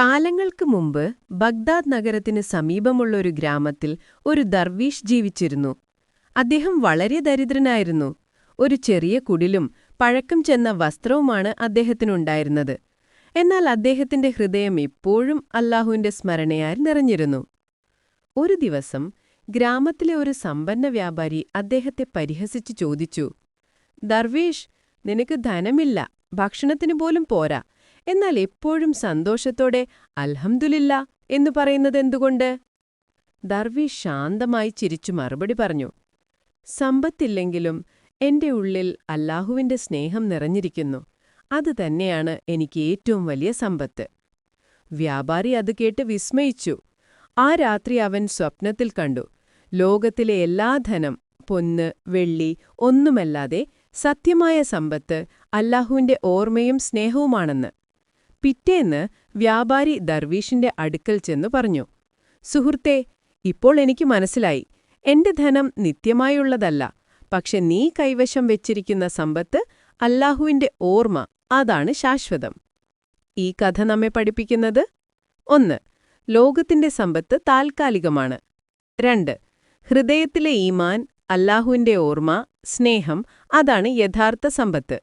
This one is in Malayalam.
കാലങ്ങൾക്ക് മുമ്പ് ബഗ്ദാദ് നഗരത്തിന് സമീപമുള്ള ഒരു ഗ്രാമത്തിൽ ഒരു ദർവീഷ് ജീവിച്ചിരുന്നു. അദ്ദേഹം വളരെ ദരിദ്രനായിരുന്നു. ഒരു ചെറിയ കുടിലും പഴക്കം ചെന്ന വസ്ത്രവുമാണ് അദ്ദേഹത്തിനുണ്ടായിരുന്നത്. എന്നാൽ അദ്ദേഹത്തിന്റെ ഹൃദയം എപ്പോഴും അല്ലാഹുവിന്റെ സ്മരണയാൽ നിറഞ്ഞിരുന്നു. ഒരു ദിവസം ഗ്രാമത്തിലെ ഒരു സമ്പന്ന വ്യാപാരി അദ്ദേഹത്തെ പരിഹസിച്ചു ചോദിച്ചു ദർവീഷ് നിനക്ക് ധനമില്ല ഭക്ഷണത്തിനു പോലും പോരാ എന്നാൽ എപ്പോഴും സന്തോഷത്തോടെ അൽഹംദുലില്ല എന്ന് പറയുന്നത് എന്തുകൊണ്ട്? ദർവീഷ് ശാന്തമായി ചിരിച്ചു മറുപടി പറഞ്ഞു സമ്പത്തില്ലെങ്കിലും എന്റെ ഉള്ളിൽ അല്ലാഹുവിന്റെ സ്നേഹം നിറഞ്ഞിരിക്കുന്നു. അത് തന്നെയാണ് എനിക്ക് ഏറ്റവും വലിയ സമ്പത്ത്. വ്യാപാരി അത് കേട്ട് വിസ്മയിച്ചു. ആ രാത്രി അവൻ സ്വപ്നത്തിൽ കണ്ടു. ലോകത്തിലെ എല്ലാ ധനം പൊന്ന് വെള്ളി ഒന്നുമല്ലാതെ സത്യമായ സമ്പത്ത് അല്ലാഹുവിന്റെ ഓർമ്മയും സ്നേഹവുമാണെന്ന്. പിറ്റേന്ന് വ്യാപാരി ദർവീഷിന്റെ അടുക്കൽ ചെന്നു പറഞ്ഞു സുഹൃത്തെ ഇപ്പോൾ എനിക്ക് മനസ്സിലായി എന്റെ ധനം നിത്യമായുള്ളതല്ല പക്ഷെ നീ കൈവശം വെച്ചിരിക്കുന്ന സമ്പത്ത് അല്ലാഹുവിന്റെ ഓർമ്മ അതാണ് ശാശ്വതം. ഈ കഥ നമ്മെ പഠിപ്പിക്കുന്നത്? ഒന്ന് ലോകത്തിന്റെ സമ്പത്ത് താൽക്കാലികമാണ്. രണ്ട് ഹൃദയത്തിലെ ഈമാൻ അല്ലാഹുവിന്റെ ഓർമ്മ സ്നേഹം അതാണ് യഥാർത്ഥ സമ്പത്ത്.